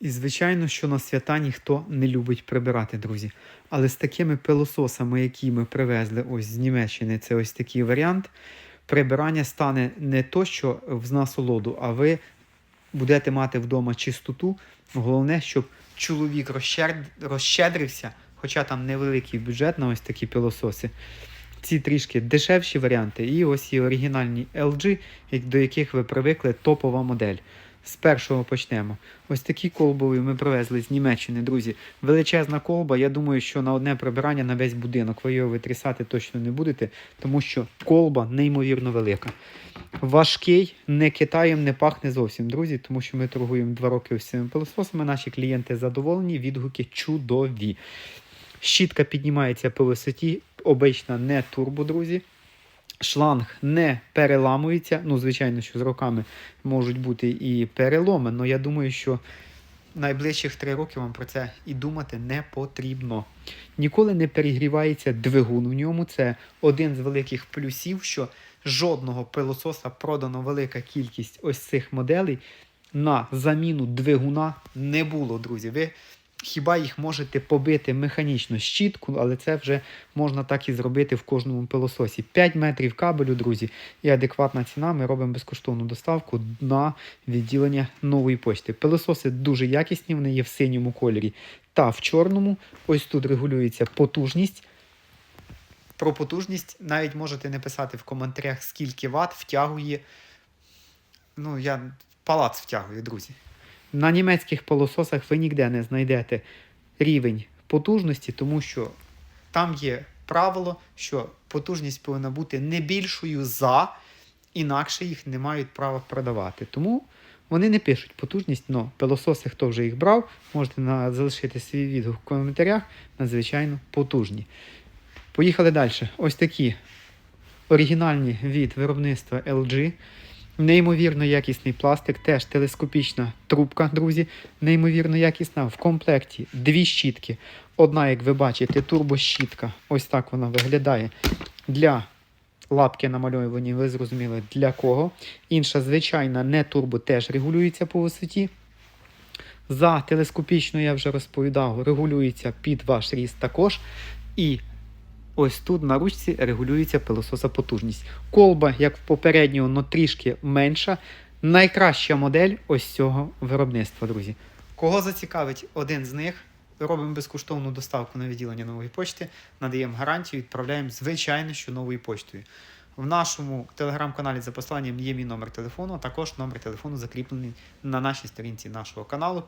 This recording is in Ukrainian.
І звичайно, що на свята ніхто не любить прибирати, друзі. Але з такими пилососами, які ми привезли ось з Німеччини, це ось такий варіант. Прибирання стане не то, що в насолоду, а ви будете мати вдома чистоту. Головне, щоб чоловік розщедрився, хоча там невеликий бюджет на ось такі пилососи. Ці трішки дешевші варіанти, і ось є оригінальні LG, до яких ви привикли, топова модель. З першого почнемо. Ось такі колбові ми привезли з Німеччини, друзі. Величезна колба. Я думаю, що на одне прибирання на весь будинок ви його витрясати точно не будете, тому що колба неймовірно велика. Важкий, не Китаєм не пахне зовсім, друзі, тому що ми торгуємо два роки цими пилососами. Наші клієнти задоволені, відгуки чудові. Щітка піднімається по висоті, обична не турбо, друзі. Шланг не переламується. Ну, звичайно, що з роками можуть бути і переломи, але я думаю, що найближчих три роки вам про це і думати не потрібно. Ніколи не перегрівається двигун в ньому. Це один з великих плюсів, що жодного пилососа продано велика кількість ось цих моделей на заміну двигуна не було, друзі. Ви хіба їх можете побити механічно щітку, але це вже можна так і зробити в кожному пилососі. 5 метрів кабелю, друзі, і адекватна ціна. Ми робимо безкоштовну доставку на відділення нової почти. Пилососи дуже якісні, вони є в синьому кольорі та в чорному. Ось тут регулюється потужність. Про потужність навіть можете написати в коментарях, скільки ват втягує. Ну, я палац втягую, друзі. На німецьких пилососах ви ніде не знайдете рівень потужності, тому що там є правило, що потужність повинна бути не більшою за, інакше їх не мають права продавати. Тому вони не пишуть потужність, але пилососи, хто вже їх брав, можете на, залишити свій відгук в коментарях, надзвичайно потужні. Поїхали далі. Ось такі оригінальні від виробництва LG. Неймовірно якісний пластик, теж телескопічна трубка, друзі. Неймовірно якісна. В комплекті дві щітки. Одна, як ви бачите, турбощітка. Ось так вона виглядає. Для лапки намальовані, ви зрозуміли для кого. Інша, звичайна, не турбо, теж регулюється по висоті. За телескопічно, я вже розповідав, регулюється під ваш ріст також. І ось тут на ручці регулюється пилососа потужність. Колба, як в попереднього, но трішки менша. Найкраща модель ось цього виробництва, друзі. Кого зацікавить один з них, робимо безкоштовну доставку на відділення нової почти, надаємо гарантію, відправляємо, звичайно, що новою почтою. В нашому телеграм-каналі за посиланням є мій номер телефону, а також номер телефону закріплений на нашій сторінці нашого каналу.